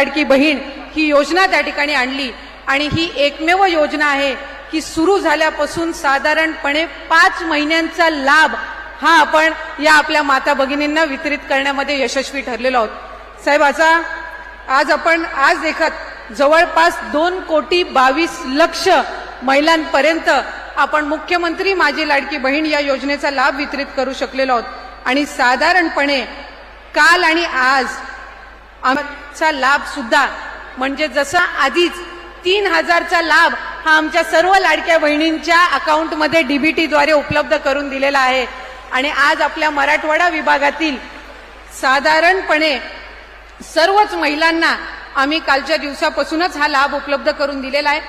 लाडकी बहीण ही योजना त्या ठिकाणी आणली. आणि ही एकमेव योजना आहे की सुरू झाल्यापासून साधारणपणे पाच महिन्यांचा लाभ हा आपण या आपल्या माता भगिनींना वितरित करण्यामध्ये यशस्वी ठरलेलो आहोत. साहेब असा आज आपण आज देखत जवळपास दोन कोटी बावीस लक्ष महिलांपर्यंत आपण मुख्यमंत्री माझी लाडकी बहीण या योजनेचा लाभ वितरित करू शकलेलो आहोत. आणि साधारणपणे काल आणि आज आमचा लाभ सुद्धा. म्हणजे जसा आधीच तीन हजारचा लाभ हा आमच्या सर्व लाडक्या बहिणींच्या अकाउंटमध्ये डीबीटीद्वारे उपलब्ध करून दिलेला आहे. आणि आज आपल्या मराठवाडा विभागातील साधारणपणे सर्वच महिलांना आम्ही कालच्या दिवसापासूनच हा लाभ उपलब्ध करून दिलेला आहे.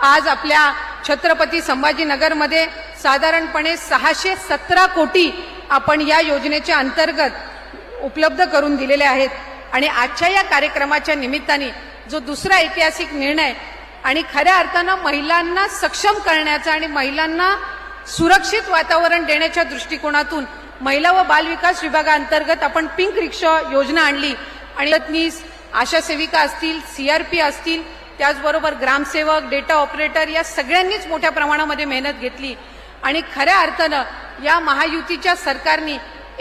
आज आपल्या छत्रपती संभाजीनगरमध्ये साधारणपणे सहाशे सतरा कोटी आपण या योजनेच्या अंतर्गत उपलब्ध करून दिलेले आहेत. आणि आजच्या या कार्यक्रमाच्या निमित्ताने जो दुसरा ऐतिहासिक निर्णय आणि खऱ्या अर्थानं महिलांना सक्षम करण्याचा आणि महिलांना सुरक्षित वातावरण देण्याच्या दृष्टिकोनातून महिला व बालविकास विभागाअंतर्गत आपण पिंक रिक्षा योजना आणली. आणि रत्नीस आशा सेविका असतील सीआरपी असतील त्याचबरोबर ग्रामसेवक डेटा ऑपरेटर या सगळ्यांनीच मोठ्या प्रमाणामध्ये मेहनत घेतली. आणि खऱ्या अर्थानं या महायुतीच्या सरकारने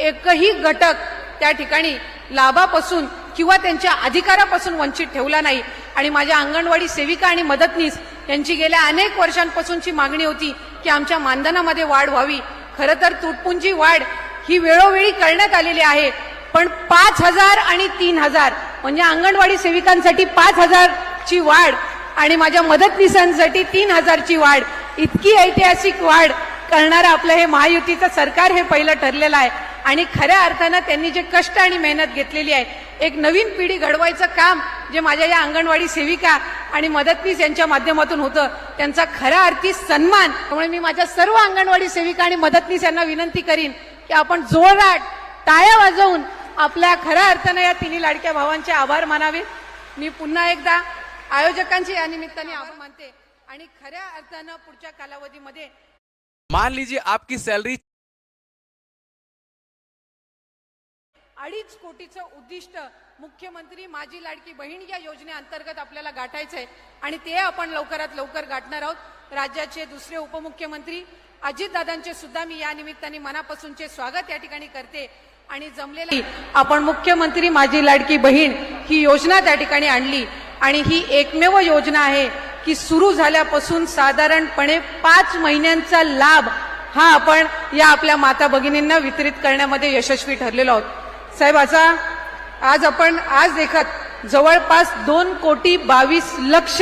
एकही घटक त्या ठिकाणी लाभापासून किंवा त्यांच्या अधिकारापासून वंचित ठेवला नाही. आणि माझ्या अंगणवाडी सेविका आणि मदतनीस यांची गेल्या अनेक वर्षांपासूनची मागणी होती की आमच्या मानधनामध्ये वाढ व्हावी. खरं तर तुटपुंजी वाढ ही वेळोवेळी करण्यात आलेली आहे. पण पाच हजार आणि तीन हजार म्हणजे अंगणवाडी सेविकांसाठी पाच हजारची वाढ आणि माझ्या मदतनीसांसाठी तीन हजारची वाढ इतकी ऐतिहासिक वाढ करणारं आपलं हे महायुतीचं सरकार हे पहिलं ठरलेलं आहे. आणि खऱ्या अर्थानं त्यांनी जे कष्ट आणि मेहनत घेतलेली आहे एक नवीन पिढी घडवायचं काम जे माझ्या या अंगणवाडी सेविका आणि मदतनीस यांच्या माध्यमातून होतं त्यांचा खऱ्या अर्थी सन्मान. त्यामुळे मी माझ्या सर्व अंगणवाडी सेविका आणि मदतनीस यांना विनंती करीन की आपण जोरदार टाळ्या वाजवून आपल्या खऱ्या अर्थानं या तिन्ही लाडक्या भावांचे आभार मानावे. मी पुन्हा एकदा आयोजकांचे या निमित्ताने आभार मानते आणि खऱ्या अर्थानं पुढच्या कालावधीमध्ये मान लीजिए आपकी सैलरी अडीच कोटीचं उद्दिष्ट मुख्यमंत्री माझी लाडकी बहीण या योजनेअंतर्गत आपल्याला गाठायचं आहे आणि ते आपण लवकरात लवकर गाठणार आहोत. राज्याचे दुसरे उपमुख्यमंत्री अजितदादांचे सुद्धा मी या निमित्ताने मनापासूनचे स्वागत या ठिकाणी करते. आणि जमलेले आपण मुख्यमंत्री माझी लाडकी बहीण ही योजना त्या ठिकाणी आणली. आणि ही एकमेव योजना आहे की सुरू झाल्यापासून साधारणपणे पाच महिन्यांचा लाभ हा आपण या आपल्या माता भगिनींना वितरित करण्यामध्ये यशस्वी ठरलेलो आहोत. साहेबाचा आज आपण आज देखत जवळपास दोन कोटी बावीस लक्ष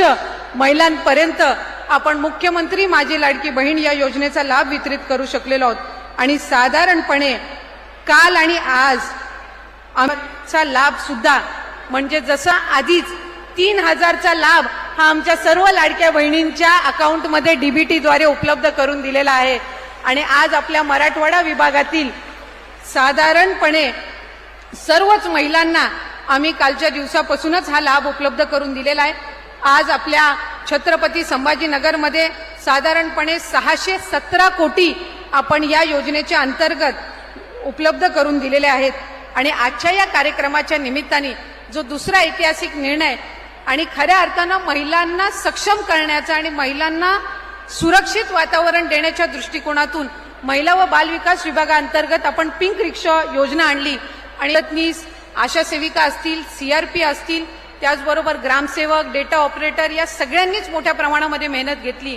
महिलांपर्यंत आपण मुख्यमंत्री माझी लाडकी बहीण या योजनेचा लाभ वितरित करू शकलेलो आहोत. आणि साधारणपणे काल आणि आज आमचा लाभ सुद्धा म्हणजे जसा आधीच तीन हजारचा लाभ हा आमच्या सर्व लाडक्या बहिणींच्या अकाउंटमध्ये डीबीटीद्वारे उपलब्ध करून दिलेला आहे. आणि आज आपल्या मराठवाडा विभागातील साधारणपणे सर्वच महिलांना आम्ही कालच्या दिवसापासूनच हा लाभ उपलब्ध करून दिलेला आहे. आज आपल्या छत्रपती संभाजीनगरमध्ये साधारणपणे सहाशे सतरा कोटी आपण या योजनेच्या अंतर्गत उपलब्ध करून दिलेले आहेत. आणि आजच्या या कार्यक्रमाच्या निमित्ताने जो दुसरा ऐतिहासिक निर्णय आणि खऱ्या अर्थानं महिलांना सक्षम करण्याचा आणि महिलांना सुरक्षित वातावरण देण्याच्या दृष्टिकोनातून महिला व बालविकास विभागाअंतर्गत आपण पिंक रिक्षा योजना आणली. आणि रत्नीस आशा सेविका असतील सीआरपी असतील त्याचबरोबर ग्रामसेवक डेटा ऑपरेटर या सगळ्यांनीच मोठ्या प्रमाणामध्ये मेहनत घेतली.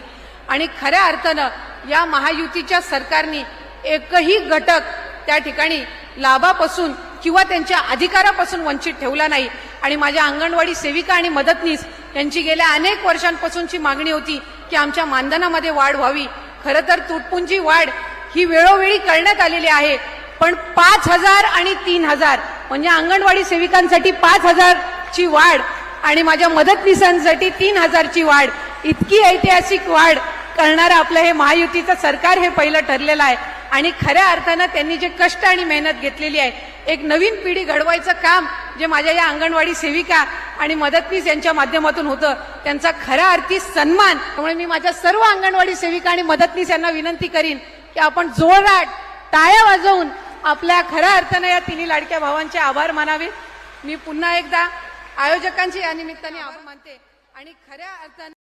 आणि खऱ्या अर्थानं या महायुतीच्या सरकारने एकही घटक त्या ठिकाणी लाभापासून किंवा त्यांच्या अधिकारापासून वंचित ठेवला नाही. आणि माझ्या अंगणवाडी सेविका आणि मदतनीस यांची गेल्या अनेक वर्षांपासूनची मागणी होती की आमच्या मानधनामध्ये वाढ व्हावी. खरं तर तुटपुंजी वाढ ही वेळोवेळी करण्यात आलेली आहे. पण पाच हजार आणि तीन हजार. म्हणजे अंगणवाडी सेविकांसाठी पाच हजारची वाढ आणि माझ्या मदतनीसांसाठी तीन हजारची वाढ. इतकी ऐतिहासिक वाढ करणारं आपलं हे महायुतीचं सरकार हे पहिलं ठरलेलं आहे. आणि खऱ्या अर्थानं त्यांनी जे कष्ट आणि मेहनत घेतलेली आहे एक नवीन पिढी घडवायचं काम जे माझ्या या अंगणवाडी सेविका आणि मदतनीस यांच्या माध्यमातून होतं त्यांचा खऱ्या अर्थी सन्मान. त्यामुळे मी माझ्या सर्व अंगणवाडी सेविका आणि मदतनीस यांना विनंती करीन की आपण जोरात टाळ्या वाजवून आपल्या खऱ्या अर्थानं या तिन्ही लाडक्या भावांचे आभार मानावे. मी पुन्हा एकदा आयोजकांची या निमित्ताने आभार मानते आणि खऱ्या अर्थाने